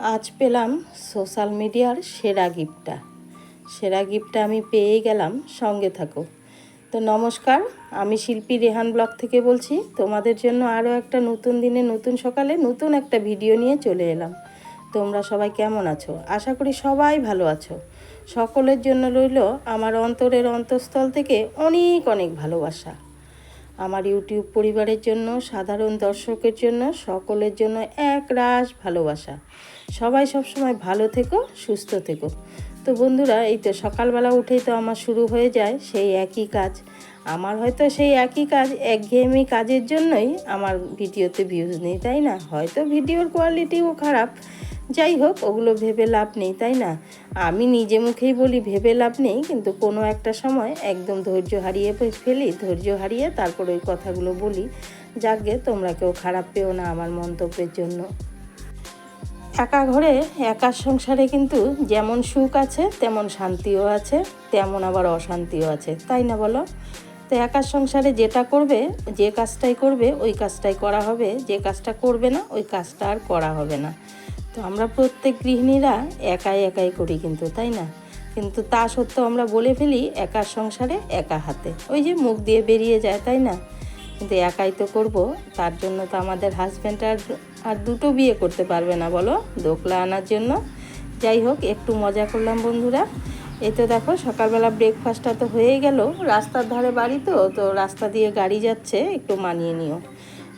আজ পেলাম সোশ্যাল মিডিয়ার সেরা গিফটটা। সেরা গিফটটা আমি পেয়ে গেলাম, সঙ্গে থাকো। তো নমস্কার, আমি শিল্পী রেহান ব্লগ থেকে বলছি, তোমাদের জন্য আরও একটা নতুন দিনে, নতুন সকালে, নতুন একটা ভিডিও নিয়ে চলে এলাম। তোমরা সবাই কেমন আছো? আশা করি সবাই ভালো আছো। সকলের জন্য রইল আমার অন্তরের অন্তঃস্থল থেকে অনেক অনেক ভালোবাসা। আমার ইউটিউব পরিবারের জন্য, সাধারণ দর্শকের জন্য, সকলের জন্য এক রাশ ভালোবাসা। সবাই সবসময় ভালো থেকো, সুস্থ থেকো। তো বন্ধুরা, এই তো সকালবেলা উঠেই তো আমার শুরু হয়ে যায় সেই একই কাজ। আমার হয়তো সেই একই কাজ একঘেয়েমি কাজের জন্যই আমার ভিডিওতে ভিউজ নেই, তাই না? হয়তো ভিডিওর কোয়ালিটিও খারাপ যাই হোক, ওগুলো ভেবে লাভ নেই, তাই না? আমি নিজে মুখেই বলি ভেবে লাভ নেই, কিন্তু কোনো একটা সময় একদম ধৈর্য হারিয়ে ফেলি, ধৈর্য হারিয়ে তারপর ওই কথাগুলো বলি যাকগে তোমরা কেউ খারাপ পেও না আমার মন্তব্যের জন্য। একা ঘরে, একা সংসারে কিন্তু যেমন সুখ আছে, তেমন শান্তিও আছে, তেমন আবার অশান্তিও আছে, তাই না বলো? তো একা সংসারে যেটা করবে, যে কাজটাই করবে, ওই কাজটাই করা হবে, যে কাজটা করবে না, ওই কাজটা আর করা হবে না। তো আমরা প্রত্যেক গৃহিণীরা একাই একাই করি কিন্তু, তাই না? কিন্তু তা সত্ত্বেও আমরা বলে ফেলি একা সংসারে, একা হাতে। ওই যে মুখ দিয়ে বেরিয়ে যায়, তাই না? কিন্তু একাই তো করব, তার জন্য তো আমাদের হাজব্যান্ড আর আর দুটো বিয়ে করতে পারবে না, বলো? দোকলা আনার জন্য। যাই হোক, একটু মজা করলাম বন্ধুরা। এই তো দেখো, সকালবেলা ব্রেকফাস্টটা তো হয়েই গেল। রাস্তার ধারে বাড়ি তো তো রাস্তা দিয়ে গাড়ি যাচ্ছে, একটু মানিয়ে নিও।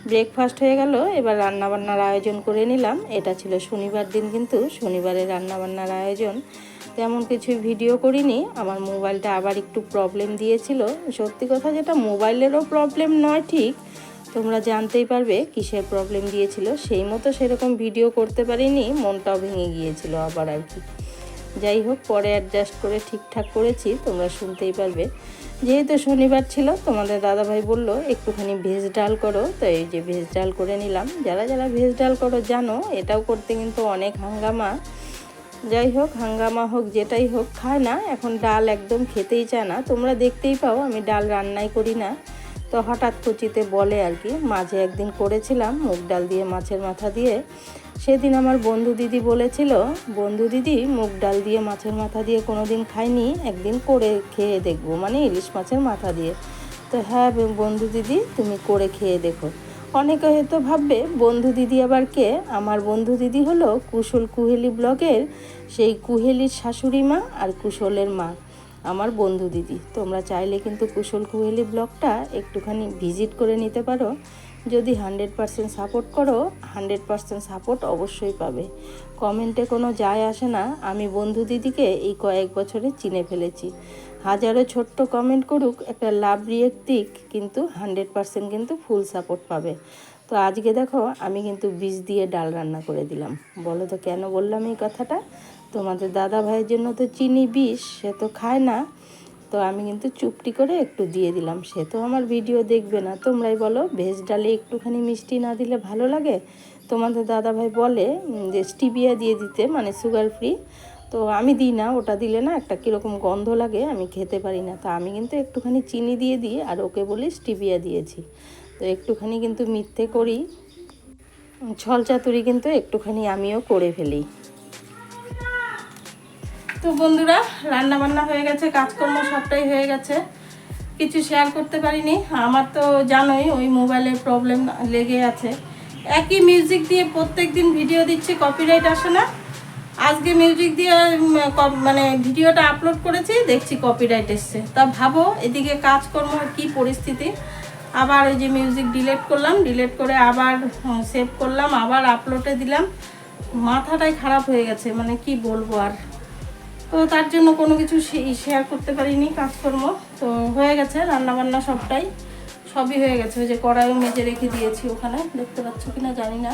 ব্রেকফাস্ট হয়ে গেল, এবার রান্নাবান্নার আয়োজন করে নিলাম। এটা ছিল শনিবার দিন কিন্তু শনিবারে রান্নাবান্নার আয়োজন। তেমন কিছু ভিডিও করিনি, আমার মোবাইলটা আবার একটু প্রবলেম দিয়েছিল। সত্যি কথা যেটা, মোবাইলেরও প্রবলেম নয় ঠিক। তোমরা জানতেই পারবে কিসের প্রবলেম দিয়েছিল। সেই মতো সেরকম ভিডিও করতে পারিনি, মনটাও ভেঙে গিয়েছিল আবার আর কি। যাই হোক, পরে অ্যাডজাস্ট করে ঠিকঠাক করেছি, তোমরা শুনতেই পারবে। যেহেতু শনিবার ছিল, তোমাদের দাদাভাই বলল, একটুখানি ভেজ ডাল করো। তো এই যে ভেজ ডাল করে নিলাম। যারা যারা ভেজ ডাল করো জানো, এটাও করতে কিন্তু অনেক হাঙ্গামা। যাই হোক, হাঙ্গামা হোক, যেটাই হোক, খায় না। এখন ডাল একদম খেতেই চায় না। তোমরা দেখতেই পাও, আমি ডাল রান্নাই করি না। তো হঠাৎ কুচিতে বলে আর কি, মাঝে একদিন করেছিলাম, মুগ ডাল দিয়ে, মাছের মাথা দিয়ে। সেদিন আমার বন্ধু দিদি বলেছিল, বন্ধু দিদি, মুগ ডাল দিয়ে, মাছের মাথা দিয়ে কোনো দিন খাইনি, একদিন করে খেয়ে দেখব। মানে ইলিশ মাছের মাথা দিয়ে। তো হ্যাঁ বন্ধু দিদি, তুমি করে খেয়ে দেখো। অনেকে হয়তো ভাববে, বন্ধু দিদি আবার কে? আমার বন্ধু দিদি হলো কুশল কুহেলি ব্লগের সেই কুহেলির শাশুড়ি মা আর কুশলের মা, আমার বন্ধু দিদি। তোমরা চাইলে কিন্তু কুশল কুহেলি ব্লগটা একটুখানি ভিজিট করে নিতে পারো। যদি হান্ড্রেড পারসেন্ট সাপোর্ট করো, হান্ড্রেড পারসেন্ট সাপোর্ট অবশ্যই পাবে। কমেন্টে কোনো যায় আসে না, আমি বন্ধু দিদিকে এই কয়েক বছরে চিনে ফেলেছি। হাজারো ছোট্ট কমেন্ট করুক, একটা লাভ রিয়েক্ট দিক কিন্তু হান্ড্রেড পারসেন্ট কিন্তু ফুল সাপোর্ট পাবে। তো আজকে দেখো, আমি কিন্তু বীজ দিয়ে ডাল রান্না করে দিলাম। বলো তো কেন বললাম এই কথাটা? তোমাদের দাদা ভাইয়ের জন্য তো চিনি বিষ, সে তো খায় না। তো আমি কিন্তু চুপটি করে একটু দিয়ে দিলাম। সে তো আমার ভিডিও দেখবে না। তোমরাই বলো, ভেজ ডালে একটুখানি মিষ্টি না দিলে ভালো লাগে? তোমাদের দাদা ভাই বলে যে স্টিবিয়া দিয়ে দিতে মানে সুগার ফ্রি তো আমি দিই না, ওটা দিলে না একটা কীরকম গন্ধ লাগে, আমি খেতে পারি না। তা আমি কিন্তু একটুখানি চিনি দিয়ে দিই, আর ওকে বলি স্টিবিয়া দিয়েছি। তো একটুখানি কিন্তু মিথ্যে করি। ছল চাতুরি কিন্তু একটুখানি আমিও করে ফেলি। তো বন্ধুরা রান্না বান্না হয়ে গেছে, কাজকর্ম সবটাই হয়ে গেছে। কিছু শেয়ার করতে পারিনি। আমার তো জানোই, ওই মোবাইলের প্রবলেম লেগে আছে। একই মিউজিক দিয়ে প্রত্যেক দিন ভিডিও দিচ্ছি কপিরাইট আসে না। আজকে মিউজিক দিয়ে মানে ভিডিওটা আপলোড করেছি, দেখছি কপিরাইট এসছে। তা ভাবো, এদিকে কাজকর্ম কি পরিস্থিতি। আবার ওই যে মিউজিক ডিলেট করলাম ডিলেট করে আবার সেভ করলাম, আবার আপলোডে দিলাম। মাথাটাই খারাপ হয়ে গেছে মানে কি বলব আর। তো তার জন্য কোনো কিছু শেয়ার করতে পারিনি, কাজকর্ম। তো হয়ে গেছে রান্না বান্না সবটাই। সবই হয়ে গেছে, ওই যে কড়াইও মেজে রেখে দিয়েছি ওখানে, দেখতে পাচ্ছ কিনা জানি না।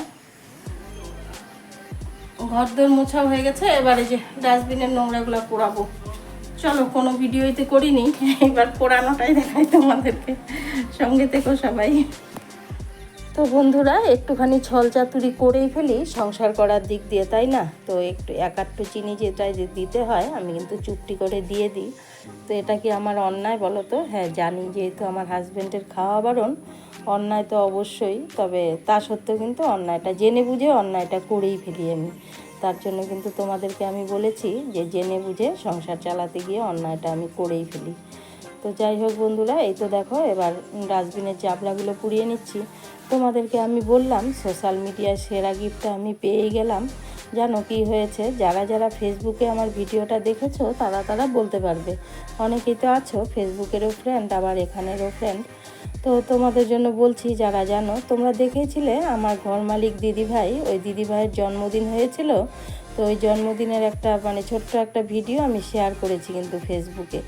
ঘর দোর মোছা হয়ে গেছে, এবারে যে ডাস্টবিনের নোংরাগুলো পোড়াবো। চলো, কোনো ভিডিওতে করিনি, এবার পোড়ানোটাই দেখাই তোমাদেরকে। সঙ্গে থেকো সবাই। তো বন্ধুরা, একটুখানি ছল চাতুরি করেই ফেলি, সংসার করার দিক দিয়ে, তাই না? তো একটু এক আধটু চিনি যেটা যে দিতে হয়, আমি কিন্তু চুপটি করে দিয়ে দিই। তো এটা কি আমার অন্যায় বলো তো? হ্যাঁ জানি যেহেতু আমার হাজব্যান্ডের খাওয়া বারণ অন্যায় তো অবশ্যই, তবে তা সত্ত্বেও কিন্তু অন্যায়টা, জেনে বুঝে অন্যায়টা করেই ফেলি আমি। তার জন্য কিন্তু তোমাদেরকে আমি বলেছি যে, জেনে বুঝে সংসার চালাতে গিয়ে অন্যায়টা আমি করেই ফেলি। তো যাই হোক বন্ধুরা, এই তো দেখো, এবার ডাস্টবিনের চাপড়াগুলো পুড়িয়ে নিচ্ছি। তোমাদেরকে আমি বললাম সোশ্যাল মিডিয়ায় সেরা গিফটটা আমি পেয়েই গেলাম। জানো কি হয়েছে? যারা যারা ফেসবুকে আমার ভিডিওটা দেখেছ, তারা তারা বলতে পারবে। অনেকেই তো আছো ফেসবুকেরও ফ্রেন্ড আবার এখানেরও ফ্রেন্ড তো তোমাদের জন্য বলছি, যারা জানো, তোমরা দেখেছিলে আমার ঘর মালিক দিদিভাই? ওই দিদিভাইয়ের জন্মদিন হয়েছিল। তো ওই জন্মদিনের একটা মানে ছোট্ট একটা ভিডিও আমি শেয়ার করেছি কিন্তু ফেসবুকে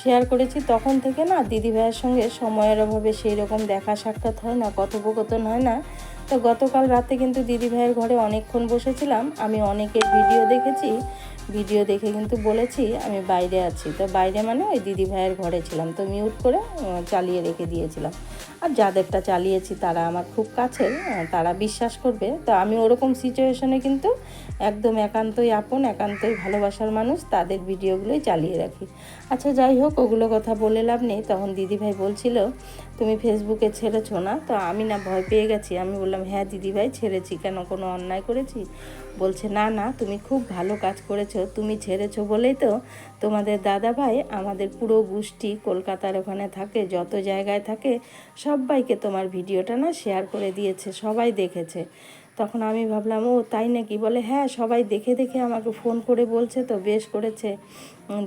শেয়ার করেছি, তখন থেকে না দিদি ভাইয়ের সঙ্গে সময়ের অভাবে সেই রকম দেখা সাক্ষাৎ হয় না, কথোপকথন হয় না। তো গতকাল রাতে কিন্তু দিদি ভাইয়ের ঘরে অনেকক্ষণ বসেছিলাম, আমি অনেকের ভিডিও দেখেছি, ভিডিও দেখে কিন্তু বলেছি আমি বাইরে আছি। তো বাইরে মানে ওই দিদি ভাইয়ের ঘরে ছিলাম, তো মিউট করে চালিয়ে রেখে দিয়েছিলাম। আর যাদেরটা চালিয়েছি তারা আমার খুব কাছের আহ, তারা বিশ্বাস করবে। তো আমি ওরকম সিচুয়েশনে কিন্তু একদম একান্তই আপন একান্তই ভালোবাসার মানুষ তাদের ভিডিওগুলোই চালিয়ে রাখি। আচ্ছা যাই হোক ওগুলো কথা বলে লাভ নেই। তখন দিদিভাই বলছিল তুমি ফেসবুকে ছেড়েছো না? তো আমি না ভয় পেয়ে গেছি। আমি বললাম হ্যাঁ দিদিভাই ছেড়েছি। কেন কোনো অন্যায় করেছি? বলছে না না তুমি খুব ভালো কাজ করেছ। তুমি ছেড়েছো বলেই তো তোমাদের দাদা ভাই আমাদের পুরো গোষ্ঠী কলকাতার ওখানে থাকে যত জায়গায় থাকে সবাইকে তোমার ভিডিওটা না শেয়ার করে দিয়েছে, সবাই দেখেছে। তখন আমি ভাবলাম, ও, তাই নাকি? বলে হ্যাঁ সবাই দেখে দেখে আমাকে ফোন করে বলছে তো, বেশ করেছে।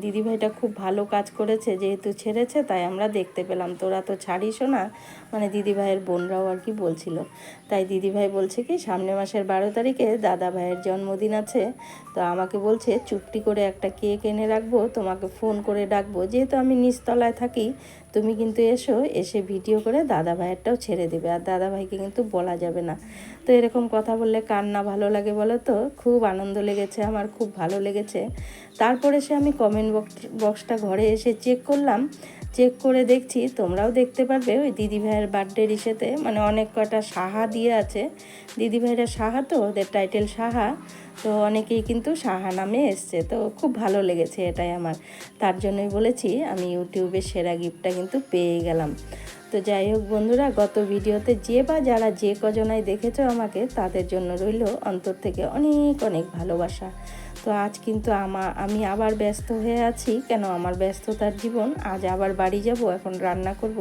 দিদিভাইটা খুব ভালো কাজ করেছে, যেহেতু ছেড়েছে, তাই আমরা দেখতে পেলাম। তোরা তো ছাড়িসও না। মানে দিদিভাইয়ের বোনরাও আর কি বলছিল। তাই দিদিভাই বলছে কি, সামনের মাসের বারো তারিখে দাদা ভাইয়ের জন্মদিন আছে, তো আমাকে বলছে, চুপটি করে একটা কেক এনে রাখব, তোমাকে ফোন করে ডাকবো। যেহেতু আমি নিচতলায় থাকি তুমি কিন্তু এসো, এসে ভিডিও করে দাদা ভাইয়েরটাও ছেড়ে দেবে। আর দাদা ভাইকে কিন্তু বলা যাবে না। তো এরকম কথা বললে কার না ভালো লাগে বলো তো? খুব আনন্দ লেগেছে আমার, খুব ভালো লেগেছে। তারপরে সে আমি কমেন্ট বক্স বক্সটা ঘরে এসে চেক করলাম। চেক করে দেখছি, তোমরাও দেখতে পারবে ওই দিদি ভাইয়ের বার্থডে ইসেতে। মানে অনেক কটা সাহা দিয়ে আছে। দিদি ভাইরা সাহা তো, ওদের টাইটেল সাহা। তো অনেকেই কিন্তু সাহা নামে এসছে, তো খুব ভালো লেগেছে এটাই আমার। তার জন্যই বলেছি, আমি ইউটিউবে সেরা গিফটটা কিন্তু পেয়ে গেলাম। তো যাই হোক বন্ধুরা, গত ভিডিওতে যে বা যারা যে কজনায় দেখেছ আমাকে, তাদের জন্য রইল অন্তর থেকে অনেক অনেক ভালোবাসা। তো আজ কিন্তু আমা, আমি আবার ব্যস্ত হয়ে আছি। কেন আমার ব্যস্ততার জীবন, আজ আবার বাড়ি যাব, এখন রান্না করব।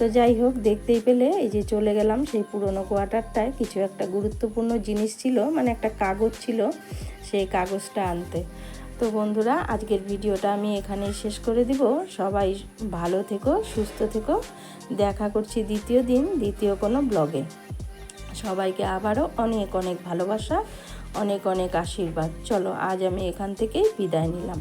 তো যাই হোক, দেখতেই পেলে এই যে চলে গেলাম সেই পুরনো কোয়ার্টারটায়। কিছু একটা গুরুত্বপূর্ণ জিনিস ছিল মানে একটা কাগজ ছিল সেই কাগজটা আনতে। তো বন্ধুরা, আজকের ভিডিওটা আমি এখানেই শেষ করে দিব। সবাই ভালো থেকো, সুস্থ থেকো। দেখা করছি দ্বিতীয় দিন, দ্বিতীয় কোনো ব্লগে। সবাইকে আবারও অনেক অনেক ভালোবাসা, অনেক অনেক আশীর্বাদ। চলো, আজ আমি এখান থেকেই বিদায় নিলাম।